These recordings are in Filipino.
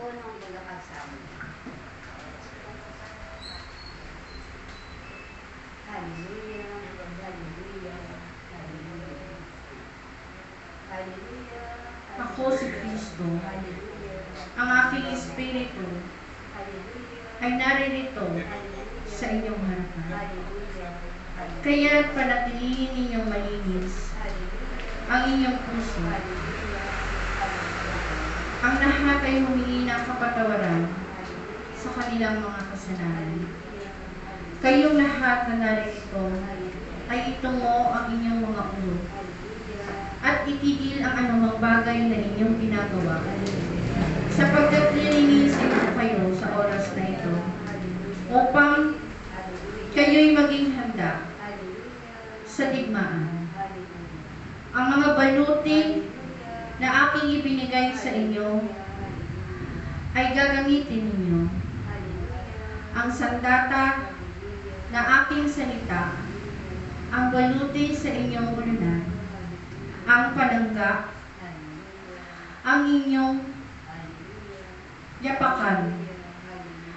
unong pagkakagsama. Hallelujah, hallelujah, hallelujah. Hallelujah. Ako si Kristo. Ang aking espiritu ay naririto sa inyong harapan. Kaya't panatilihin ninyong malinis ang inyong puso. Ang lahat ay humingi ng kapatawaran sa kanilang mga kasalanan. Kayong lahat na Hallelujah. ay itungo ang inyong mga ulo at itigil ang anumang bagay na inyong ginagawa sapagkat lilinisin ko kayo sa oras na ito upang kayo'y maging handa sa digmaan. Ang mga baluti na aking ibinigay sa inyo ay gagamitin ninyo. Ang sandata na aking salita, ang baluti sa inyong ulunan, ang palangga, ang inyong yapakan,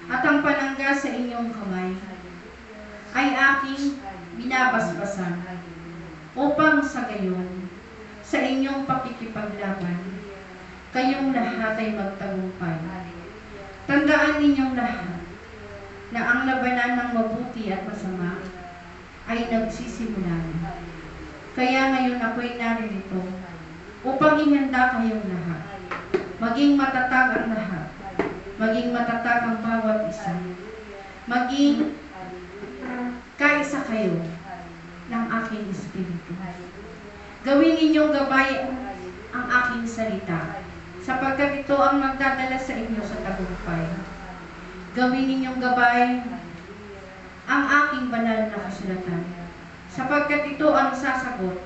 at ang panangga sa inyong kamay ay aking binabasbasan upang sa gayon, sa inyong pakikipaglaban, kayong lahat ay magtagumpay. Tandaan ninyong lahat na ang labanan ng mabuti at masama ay nagsisimula na. Kaya ngayon ako'y naririto upang ihanda kayong lahat. Maging matatag ang lahat. Maging matatag ang bawat isa. Maging kaisa kayo aking espiritu. Gawin ninyong gabay ang aking salita, sapagkat ito ang magdadala sa inyo sa tagumpay. Gawin ninyong gabay ang aking banal na kasulatan, sapagkat ito ang sasagot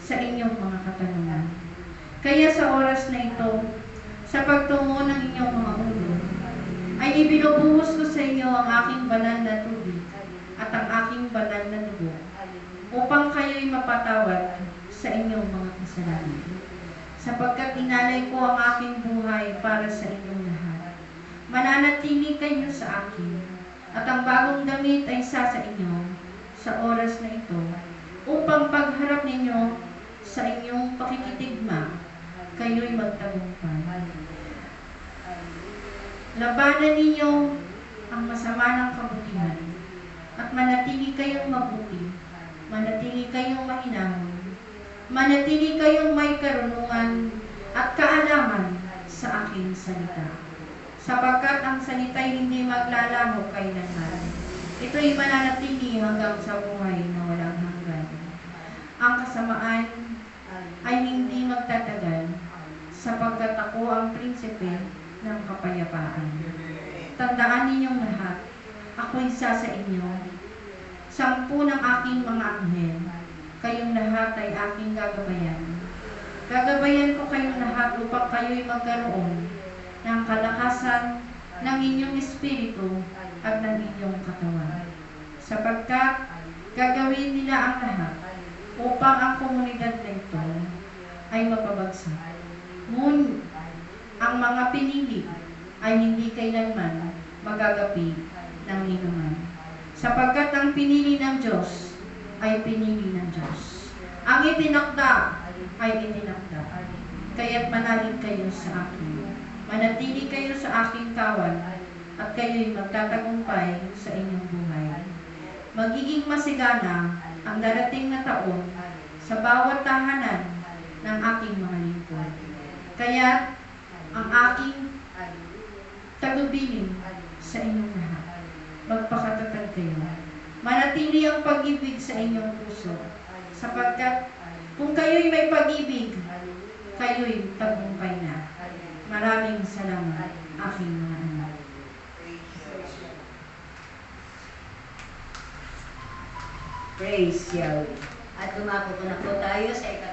sa inyong mga katanungan. Kaya sa oras na ito, sa pagtungo ng inyong mga ulo, ay ibinubuhos ko sa inyo ang aking banal na tubig at ang aking banal na dugo upang kayo'y mapatawad sa inyong mga kasalanan. Sapagkat inalay ko ang aking buhay para sa inyong lahat. Mananatili kayo sa akin, at ang bagong damit ay isa sa inyo sa oras na ito, upang pagharap ninyo sa inyong pakikitigma, kayo'y magtagumpay. Labanan ninyo ang masama ng kabutihan, at manatili kayong mabuti, manatili kayong mahinahon, manatili kayong may karunungan at kaalaman sa aking salita. Sapagkat ang salita'y hindi maglalaho kailanman. Ito'y mananatili hanggang sa buhay na walang hanggan. Ang kasamaan ay hindi magtatagal, sapagkat ako ang prinsipe ng kapayapaan. Tandaan ninyong lahat, ako isa sa inyo. Sampu ng aking mga anghel, kayong lahat ay aking gagabayan. Gagabayan ko kayong lahat upang kayo'y magkaroon ng kalakasan ng inyong espiritu at ng inyong katawan. Sapagkat gagawin nila ang lahat upang ang komunidad na ito ay mapabagsak. Ngunit ang mga pinili ay hindi kailanman magagapi ng inuman. Sapagkat ang pinili ng Diyos ay pinili ng Diyos. Ang itinakda ay itinakda. Kaya't manalig kayo sa akin. Manatili kayo sa aking kawan at kayo'y magtatagumpay sa inyong buhay. Magiging masigana ang darating na taon sa bawat tahanan ng aking mga lingkod. Kaya ang aking tagubilin sa inyong lahat. Magpakatatag kayo. Manatili ang pag-ibig sa inyong puso. Sapagkat kung kayo'y may pag-ibig, kayo'y tagumpay na. Maraming salamat, aking mga anak. Praise Yahweh. At dumako na po tayo sa ikatapos